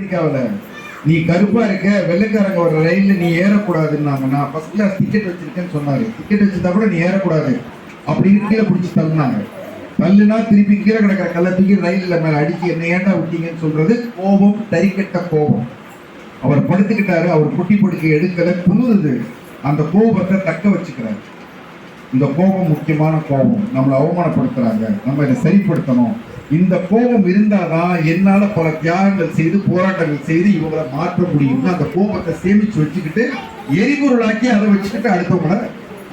அமெரிக்காவில் நீ கருப்பா இருக்க வெள்ளைக்காரங்க ஒரு ரயில்ல நீ ஏறக்கூடாதுன்னாங்க நான் ஃபர்ஸ்ட் கிளாஸ் டிக்கெட் வச்சிருக்கேன்னு சொன்னாரு. டிக்கெட் வச்சிருந்தா கூட நீ ஏறக்கூடாது. அப்படின்னு கீழே பிடிச்சி தள்ளினாங்க தள்ளுனா திருப்பி கீழே கிடக்கிற கல்லை தூக்கி ரயிலில் மேலே அடிக்க என்ன ஏண்டா விட்டீங்கன்னு சொல்றது? கோபம் தறிக்கட்ட கோபம். அவர் படுத்துக்கிட்டாரு. அவர் குட்டி படுக்கை எடுக்கல குளிருது அந்த கோபத்தை தக்க வச்சுக்கிறார். இந்த கோபம் முக்கியமான கோபம். நம்மளை அவமானப்படுத்துறாங்க. நம்ம இதை சரிப்படுத்தணும். இந்த கோபம் இருந்தாதான் என்னால பல தியாகங்கள் செய்து போராட்டங்கள் செய்து இவங்களை மாற்ற முடியும்னு அந்த கோபத்தை சேமிச்சு வச்சுக்கிட்டு எரிபொருளாக்கி அதை வச்சுக்கிட்டு அடுத்தவங்கள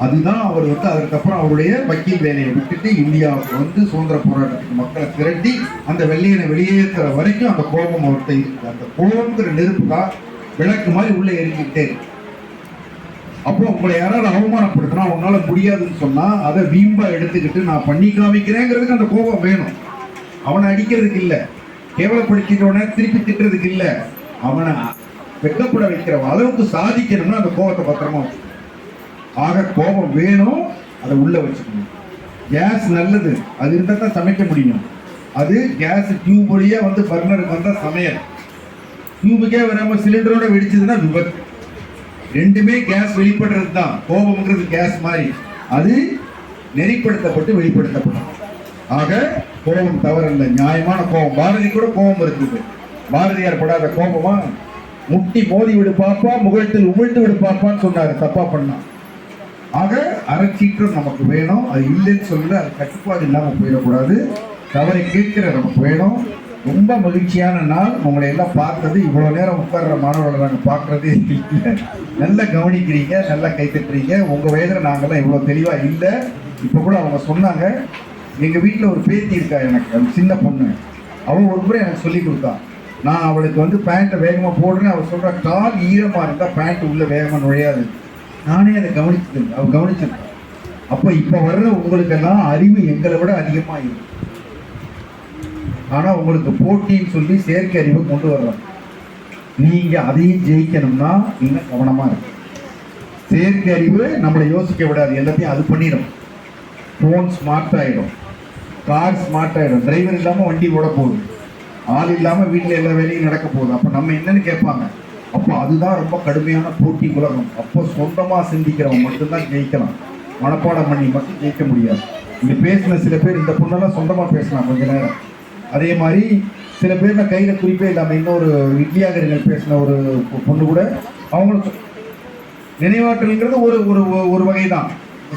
அதுதான் அவர் வந்து அதுக்கப்புறம் அவருடைய வக்கீல் வேலையை விட்டுட்டு இந்தியாவுக்கு வந்து சுதந்திர போராட்டத்துக்கு மக்களை திரட்டி அந்த வெள்ளையனை வெளியேற்றுற வரைக்கும் அந்த கோபம் அவர்கிட்ட இருக்குது. அந்த கோபங்கிற நெருப்பு தான் விளக்கு மாதிரி உள்ளே எரிஞ்சுக்கிட்டே அப்போ உங்களை யாராவது அவமானப்படுத்தினா உன்னால முடியாதுன்னு சொன்னா அதை வீம்பா எடுத்துக்கிட்டு நான் பண்ணி காமிக்கிறேங்கிறதுக்கு அந்த கோபம் வேணும். அவனை அடிக்கிறதுக்கு இல்லை. கேவலப்படுத்திட்டவன திருப்பி திட்டுறதுக்கு இல்லை. அவனை வெட்கப்பட வைக்கிற அளவுக்கு சாதிக்கணும்னா அந்த கோபத்தை பத்திரமா ஆக கோபம் வேணும் அதை உள்ள வச்சுக்கணும். கேஸ் நல்லது. அது இருந்தால் தான் சமைக்க முடியும். அது கேஸ் டியூப் வழியாக வந்து பர்னருக்கு வந்தால் சமையல். டியூபுக்கே வராமல் சிலிண்டரோட வெடிச்சதுன்னா விபத்து. ரெண்டுமே கேஸ் வெளிப்படுறது தான். கோபம்ங்கிறது கேஸ் மாதிரி. அது நெறிப்படுத்தப்பட்டு வெளிப்படுத்தப்படும். ஆக கோபம் தவறில்லை. நியாயமான கோபம். பாரதி கூட கோபம் இருக்குது பாரதியார் படாத கோபமா? முட்டி மோதி விடு பாப்பா முகத்தில் உமிழ்ந்து விடு பாப்பான்னு சொன்னாரு. தப்பா பண்ணா. ஆக அறச்சீற்றம் நமக்கு வேணும். அது இல்லைன்னு சொல்லல. அது கட்டுப்பாடு இல்லாமல் போயிடக்கூடாது. தவறை கேட்கிற நமக்கு வேணும். ரொம்ப மகிழ்ச்சியான நாள். உங்களை எல்லாம் பார்த்தது. இவ்வளோ நேரம் உட்கார்ற மாணவர்களை நாங்கள் பார்க்கறதே இல்லை. நல்லா கவனிக்கிறீங்க. நல்லா கைத்தட்டுறீங்க உங்கள் வயதில் நாங்கள்லாம் இவ்வளோ தெளிவாக இல்லை. இப்போ கூட அவங்க சொன்னாங்க. எங்கள் வீட்டில் ஒரு பேத்தி இருக்கா எனக்கு அந்த சின்ன பொண்ணு. அவள் ஒரு முறை எனக்கு சொல்லி கொடுத்தா. நான் அவளுக்கு வந்து பேண்ட்டை வேகமாக போடுறேன் அவள் சொல்கிறா கால் ஈரமாக இருந்தால் பேண்ட் உள்ளே வேகமாக நுழையாது. நானே அதை கவனிச்சது அவள் கவனிச்சிருக்கேன் அப்போ இப்போ வர்ற உங்களுக்கெல்லாம் அறிவு எங்களை விட அதிகமாக இருக்கு. ஆனால் உங்களுக்கு போட்டின்னு சொல்லி செயற்கை அறிவு கொண்டு வர்றோம். நீங்கள் அதையும் ஜெயிக்கணும்னா இன்னும் கவனமாக இருக்கு. செயற்கை அறிவு நம்மளை யோசிக்க விடாது. எல்லாத்தையும் அது பண்ணிடும். ஃபோன் ஸ்மார்ட் ஆகிடும் கார் ஸ்மார்ட் ஆகிடும் டிரைவர் இல்லாமல் வண்டி ஓட போகுது. ஆள் இல்லாமல் வீட்டில் எல்லா வேலையும் நடக்க போகுது. அப்போ நம்ம என்னன்னு கேட்பாங்க? அப்போ அதுதான் ரொம்ப கடுமையான போட்டி உலகம். அப்போ சொந்தமாக சிந்திக்கிறவங்க மட்டும்தான் ஜெயிக்கலாம். மனப்பாடம் பண்ணி மட்டும் ஜெயிக்க முடியாது. இங்கே பேசின சில பேர் இந்த பொண்ணெல்லாம் சொந்தமாக பேசலாம் கொஞ்ச நேரம். அதே மாதிரி சில பேர் நான் கையில் குறிப்பே இல்லாமல் இன்னொரு இட்லியாகரிகள் பேசின ஒரு பொண்ணு கூட அவங்களுக்கு நினைவாற்றல்ங்கிறது ஒரு ஒரு ஒரு வகை தான்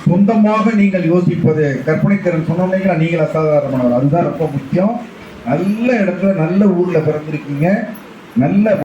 சொந்தமாக நீங்கள் யோசிப்பது கற்பனை திறன் சொன்னீங்களா நீங்கள் அசாதாரணமானவர். அதுதான் ரொம்ப முக்கியம். நல்ல இடத்துல நல்ல ஊரில் பிறந்திருக்கீங்க. நல்ல